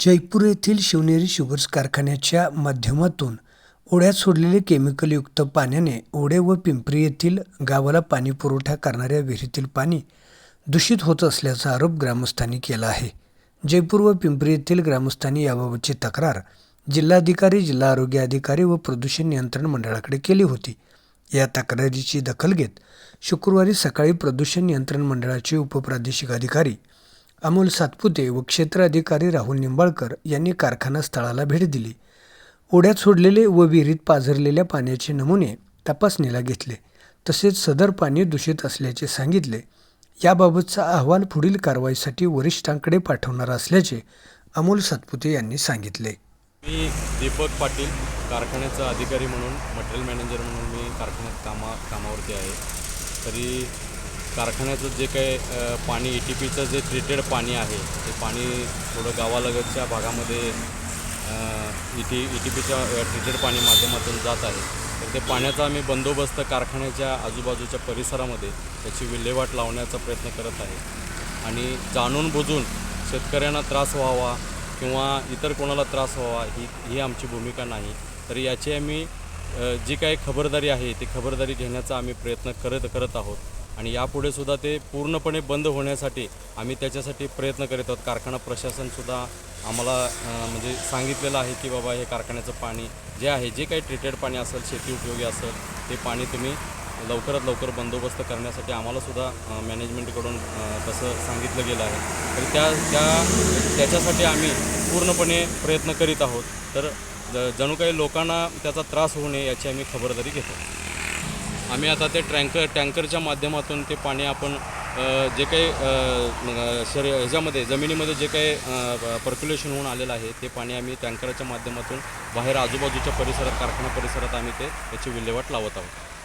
जयपूर येथील शिवनेरी शुगर्स कारखान्याच्या माध्यमातून ओढ्यात सोडलेले केमिकलयुक्त पाण्याने ओढे व पिंपरी येथील गावाला पाणी पुरवठा करणाऱ्या विहिरीतील पाणी दूषित होत असल्याचा आरोप ग्रामस्थांनी केला आहे. जयपूर व पिंपरी येथील ग्रामस्थांनी याबाबतची तक्रार जिल्हाधिकारी जिल्हा आरोग्य अधिकारी व प्रदूषण नियंत्रण मंडळाकडे केली होती. या तक्रारीची दखल घेत शुक्रवारी सकाळी प्रदूषण नियंत्रण मंडळाचे उपप्रादेशिक अधिकारी अमोल सातपुते व क्षेत्र अधिकारी राहुल निंबाळकर यांनी कारखाना स्थळाला भेट दिली. ओढ्यात सोडलेले व विहिरीत पाझरलेल्या पाण्याचे नमुने तपासणीला घेतले. तसेच सदर पाणी दूषित असल्याचे सांगितले. याबाबतचा अहवाल पुढील कारवाईसाठी वरिष्ठांकडे पाठवणार असल्याचे अमोल सातपुते यांनी सांगितले. मी दीपक पाटील कारखान्याचा अधिकारी म्हणून मटेरियल मॅनेजर म्हणून मी कारखान्यात कामा कामावरती आहे. तरी कारखान्याचं जे काही पाणी ई टी पीचं जे ट्रीटेड पाणी आहे ते पाणी थोडं गावालगतच्या भागामध्ये ई टी ई टी पीच्या ट्रीटेड पाणी माध्यमातून जात आहे. तर ते पाण्याचा आम्ही बंदोबस्त कारखान्याच्या आजूबाजूच्या परिसरामध्ये त्याची विल्हेवाट लावण्याचा प्रयत्न करत आहे. आणि जाणून बुजून शेतकऱ्यांना त्रास व्हावा किंवा इतर कोणाला त्रास व्हावा ही ही आमची भूमिका नाही. तर याची आम्ही जी काही खबरदारी आहे ती खबरदारी घेण्याचा आम्ही प्रयत्न करत करत आहोत. आणि यापुढे सुद्धा ते पूर्णपणे बंद होण्यासाठी आम्ही त्याच्यासाठी प्रयत्न करीत आहोत. कारखाना प्रशासनसुद्धा आम्हाला म्हणजे सांगितलेलं आहे की बाबा हे कारखान्याचं पाणी जे आहे जे काही ट्रीटेड पाणी असेल शेती उपयोगी असेल ते पाणी तुम्ही लवकरात लवकर बंदोबस्त करण्यासाठी आम्हालासुद्धा मॅनेजमेंटकडून तसं सांगितलं गेलं आहे. तर त्या त्या त्याच्यासाठी आम्ही पूर्णपणे प्रयत्न करीत आहोत. तर ज- जणू काही लोकांना त्याचा त्रास होऊ नये याची आम्ही खबरदारी घेतो. आम्ही आता ते टँकर टँकरच्या माध्यमातून ते पाणी आपण जे काही अ, शरी ह्याच्यामध्ये जमिनीमध्ये जे काही पर्क्युलेशन होऊन आलेलं आहे ते पाणी आम्ही टँकरच्या माध्यमातून बाहेर आजूबाजूच्या परिसरात कारखाना परिसरात आम्ही ते त्याची विल्हेवाट लावत आहोत.